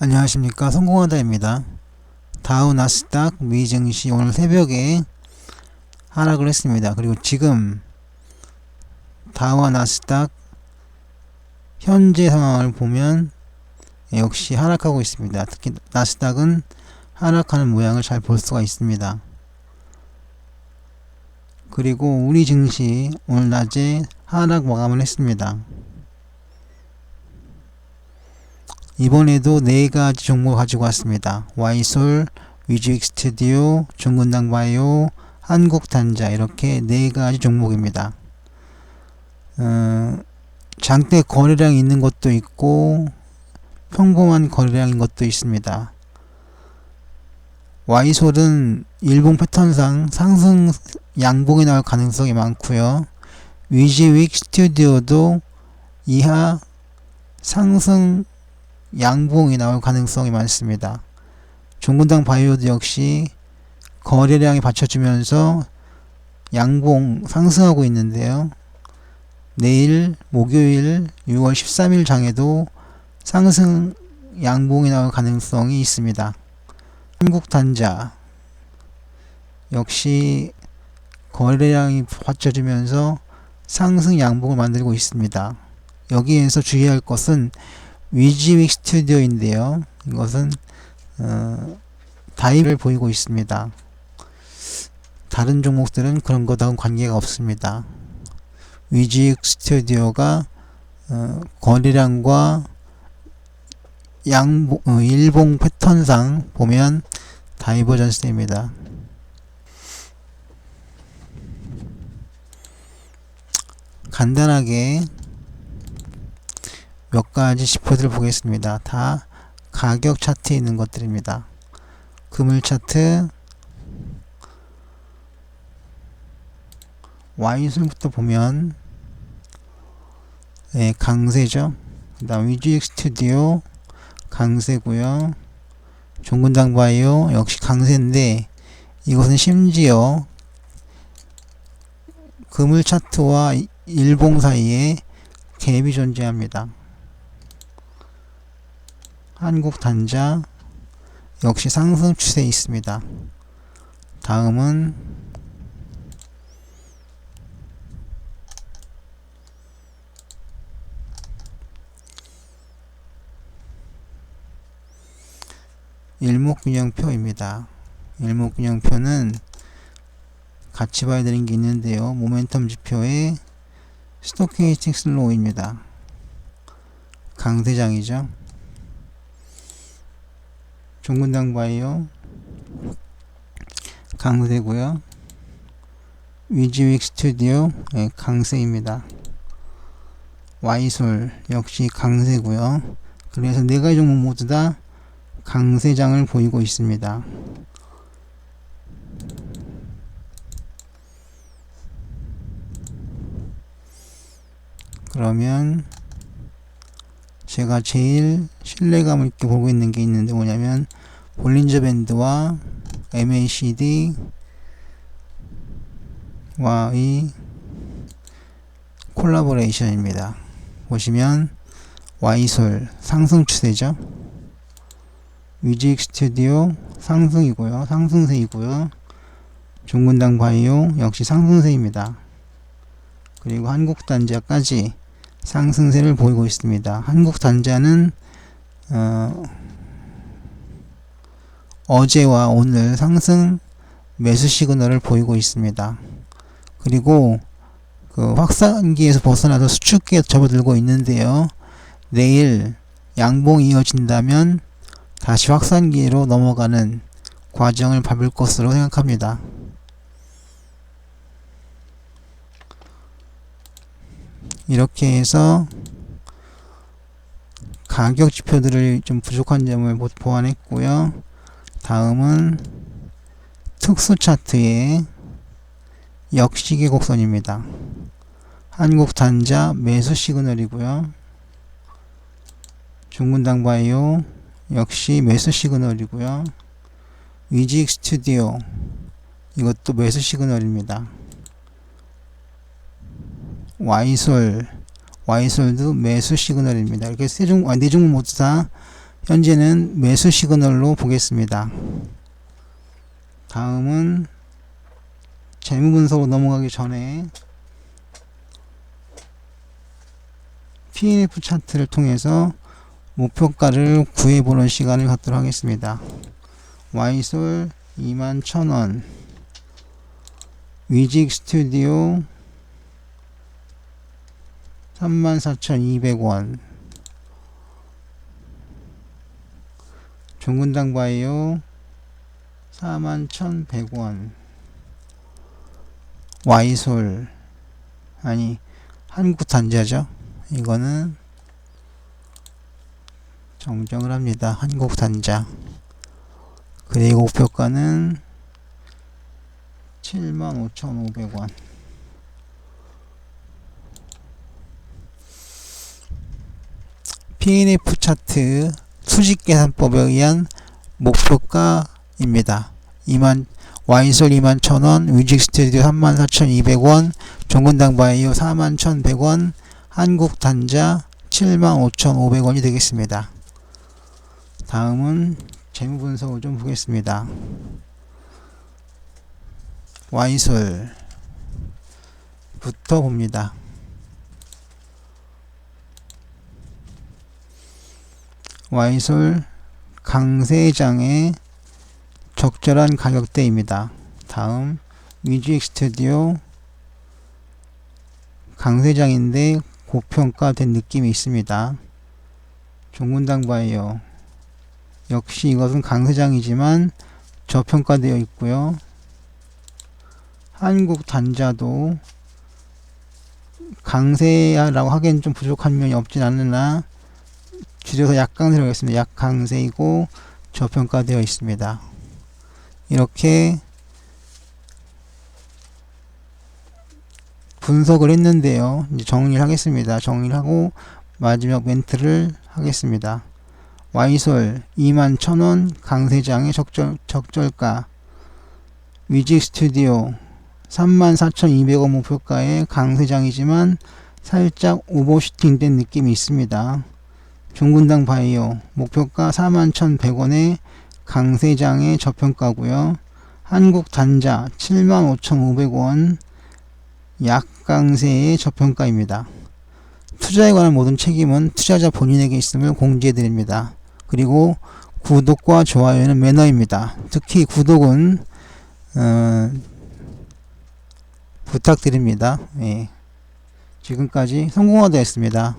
안녕하십니까 성공하다입니다. 다우 나스닥 미 증시 오늘 새벽에 하락을 했습니다. 그리고 지금 다우와 나스닥 현재 상황을 보면 역시 하락하고 있습니다. 특히 나스닥은 하락하는 모양을 잘 볼 수가 있습니다. 그리고 우리 증시 오늘 낮에 하락 마감을 했습니다. 이번에도 네 가지 종목 가지고 왔습니다. 와이솔, 위즈익 스튜디오, 중군당 바이오, 한국 단자 이렇게 네 가지 종목입니다. 어, 장대 거래량 있는 것도 있고 평범한 거래량인 것도 있습니다. 와이솔은 일봉 패턴상 상승 양봉이 나올 가능성이 많고요. 위즈윅 스튜디오도 이하 상승 양봉이 나올 가능성이 많습니다. 종군당 바이오도 역시 거래량이 받쳐주면서 양봉 상승하고 있는데요. 내일 목요일 6월 13일 장에도 상승 양봉이 나올 가능성이 있습니다. 한국단자 역시 거래량이 받쳐주면서 상승 양봉을 만들고 있습니다. 여기에서 주의할 것은 위지윅 스튜디오인데요. 이것은 어, 다이를 보이고 있습니다. 다른 종목들은 그런 것하고는 관계가 없습니다. 위지윅 스튜디오가 어, 거래량과 양봉, 어, 일봉 패턴상 보면 다이버전스입니다. 간단하게 몇 가지 지표들을 보겠습니다. 다 가격 차트에 있는 것들입니다. 금일 차트 Y순부터 보면 네, 강세죠. 그 다음 위주익 스튜디오 강세고요. 종군당 바이오 역시 강세인데 이것은 심지어 금일 차트와 일봉 사이에 갭이 존재합니다. 한국 단자 역시 상승 추세에 있습니다. 다음은 일목균형표입니다. 일목균형표는 같이 봐야 되는 게 있는데요. 모멘텀 지표의 스토케이스틱 슬로우입니다. 강대장이죠. 종군당 바이오 강세고요. 위즈윅 스튜디오 네, 강세입니다. 와이솔 역시 강세고요. 그래서 네 가지 종목 모두 다 강세장을 보이고 있습니다. 그러면 제가 제일 신뢰감 있게 보고 있는 게 있는데 뭐냐면 볼린저 밴드와 MACD 와의 콜라보레이션입니다. 보시면 와이솔 상승 추세죠. 위직 스튜디오 상승이고요. 상승세이고요. 중군당 바이오 역시 상승세입니다. 그리고 한국단자까지 상승세를 보이고 있습니다. 한국 단자는 어, 어제와 오늘 상승 매수 시그널을 보이고 있습니다. 그리고 그 확산기에서 벗어나서 수축기에 접어들고 있는데요. 내일 양봉이 이어진다면 다시 확산기로 넘어가는 과정을 밟을 것으로 생각합니다. 이렇게 해서 가격 지표들을 좀 부족한 점을 보완했고요. 다음은 특수 차트의 역시계 곡선입니다. 한국 단자 매수 시그널이고요. 중군당 바이오 역시 매수 시그널이고요. 위직 스튜디오 이것도 매수 시그널입니다. 와이솔 와이솔도 매수 시그널입니다. 이렇게 세 종, 아, 네 종목 모두 다 현재는 매수 시그널로 보겠습니다. 다음은 재무 분석으로 넘어가기 전에 PNF 차트를 통해서 목표가를 구해보는 시간을 갖도록 하겠습니다. 와이솔 21,000원 위직 스튜디오 34,200원. 종근당 바이오 41,100원. 와이솔. 아니 한국 단자죠? 이거는 정정을 합니다. 한국 단자 그리고 목표가는 75,500원 PNF 차트 수직 계산법에 의한 목표가입니다. 2만 와인솔 2만 1000원, 뮤직 스튜디오 34,200원, 종근당 바이오 41,100원, 한국 단자 75,500원이 되겠습니다. 다음은 재무 분석을 좀 보겠습니다. 와이솔 부터 봅니다. 와이솔 강세장의 적절한 가격대입니다. 다음 뮤직 스튜디오 강세장인데 고평가된 느낌이 있습니다. 종문당 바이오 역시 이것은 강세장이지만 저평가되어 있고요. 한국 단자도 강세라고 하기엔 좀 부족한 면이 없진 않으나 줄여서 약강세라고 하겠습니다. 약강세이고 저평가되어 있습니다. 이렇게 분석을 했는데요. 이제 정리를 하겠습니다. 정리를 하고 마지막 멘트를 하겠습니다. 와이솔 21,000원 강세장의 적절, 적절가 위직 스튜디오 34,200원 목표가의 강세장이지만 살짝 오버슈팅 된 느낌이 있습니다. 종군당 바이오 목표가 41,100원의 강세장의 저평가고요. 한국 단자 75,500원 약강세의 저평가입니다. 투자에 관한 모든 책임은 투자자 본인에게 있음을 공지해 드립니다. 그리고 구독과 좋아요는 매너입니다. 특히 구독은 어, 부탁드립니다. 예. 지금까지 성공화되었습니다.